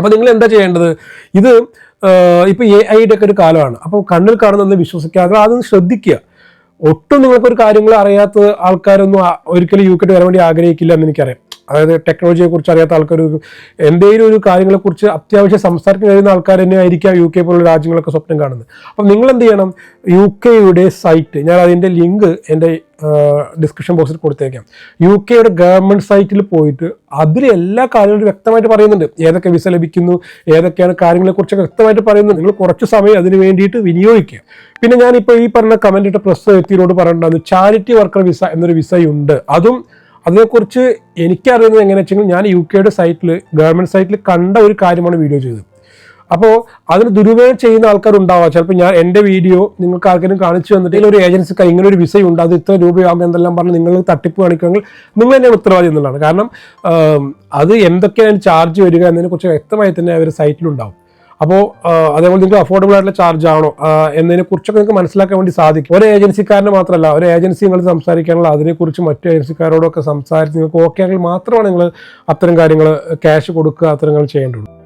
അപ്പോൾ നിങ്ങൾ എന്താ ചെയ്യേണ്ടത്? ഇത് ഇപ്പോൾ എ ഐയുടെ ഒക്കെ ഒരു കാലമാണ്. അപ്പോൾ കണ്ണിൽ കാണുന്നത് വിശ്വസിക്കാതെ അതൊന്ന് ശ്രദ്ധിക്കുക. ഒട്ടും നിങ്ങൾക്കൊരു കാര്യങ്ങൾ അറിയാത്ത ആൾക്കാരൊന്നും ഒരിക്കലും യു കെട്ട് വരാൻ വേണ്ടി ആഗ്രഹിക്കില്ല എന്ന് എനിക്കറിയാം. അതായത് ടെക്നോളജിയെ കുറിച്ച് അറിയാത്ത ആൾക്കാർ എന്തെങ്കിലും ഒരു കാര്യങ്ങളെ കുറിച്ച് അത്യാവശ്യം സംസാരിക്കാൻ കഴിയുന്ന ആൾക്കാർ തന്നെ ആയിരിക്കാം യു കെ പോലുള്ള രാജ്യങ്ങളൊക്കെ സ്വപ്നം കാണുന്നത്. അപ്പം നിങ്ങൾ എന്ത് ചെയ്യണം? യു കെയുടെ സൈറ്റ് ഞാൻ അതിന്റെ ലിങ്ക് എന്റെ ഡിസ്ക്രിപ്ഷൻ ബോക്സിൽ കൊടുത്തേക്കാം. യു കെയുടെ ഗവൺമെന്റ് സൈറ്റിൽ പോയിട്ട് അതിൽ എല്ലാ കാര്യങ്ങളും വ്യക്തമായിട്ട് പറയുന്നുണ്ട്. ഏതൊക്കെ വിസ ലഭിക്കുന്നു ഏതൊക്കെയാണ് കാര്യങ്ങളെക്കുറിച്ചൊക്കെ വ്യക്തമായിട്ട് പറയുന്നുണ്ട്. നിങ്ങൾ കുറച്ച് സമയം അതിന് വേണ്ടിയിട്ട് വിനിയോഗിക്കുക. പിന്നെ ഞാനിപ്പോൾ ഈ പറഞ്ഞ കമന്റിട്ട് പ്രസ് എത്തിയോട് പറഞ്ഞിട്ടുണ്ടായിരുന്നു ചാരിറ്റി വർക്കർ വിസ എന്നൊരു വിസയുണ്ട് അതും അതിനെക്കുറിച്ച് എനിക്കറിയുന്നത് എങ്ങനെയാ വെച്ചെങ്കിൽ ഞാൻ യു കെയുടെ സൈറ്റിൽ ഗവൺമെന്റ് സൈറ്റിൽ കണ്ട ഒരു കാര്യമാണ് വീഡിയോ ചെയ്തത്. അപ്പോൾ അതിന് ദുരുപയോഗം ചെയ്യുന്ന ആൾക്കാർ ആൾക്കാരുണ്ടാവാം ചിലപ്പോൾ ഞാൻ എന്റെ വീഡിയോ നിങ്ങൾക്ക് ആർക്കെങ്കിലും കാണിച്ചു തന്നിട്ട് ഒരു ഏജൻസിക്ക് ഇങ്ങനെ ഒരു വിസയുണ്ട് അത് ഇത്ര രൂപയാകും എന്തെല്ലാം പറഞ്ഞ് നിങ്ങൾ തട്ടിപ്പ് കാണിക്കുമെങ്കിൽ നിങ്ങൾ തന്നെ ഉത്തരവാദി എന്നുള്ളതാണ്. കാരണം അത് എന്തൊക്കെയാണ് ചാർജ് വരിക എന്നതിനെക്കുറിച്ച് വ്യക്തമായി തന്നെ അവർ സൈറ്റിലുണ്ടാവും അപ്പോൾ അതേപോലെ നിങ്ങൾക്ക് അഫോർഡബിൾ ആയിട്ടുള്ള ചാർജ് ആണോ? എന്നതിനെ കുറിച്ചൊക്കെ നിങ്ങൾക്ക് മനസ്സിലാക്കാൻ വേണ്ടി സാധിക്കും. ഒരു ഏജൻസിക്കാരന് മാത്രമല്ല ഒരു ഏജൻസി നിങ്ങൾ സംസാരിക്കാനുള്ള അതിനെക്കുറിച്ച് മറ്റു ഏജൻസിക്കാരോടൊക്കെ സംസാരിച്ച് നിങ്ങൾക്ക് ഓക്കെ ആണെങ്കിൽ മാത്രമാണ് നിങ്ങൾ അത്തരം കാര്യങ്ങൾ ക്യാഷ് കൊടുക്കുക അത്തരം കാര്യങ്ങൾ ചെയ്യേണ്ടതുള്ളൂ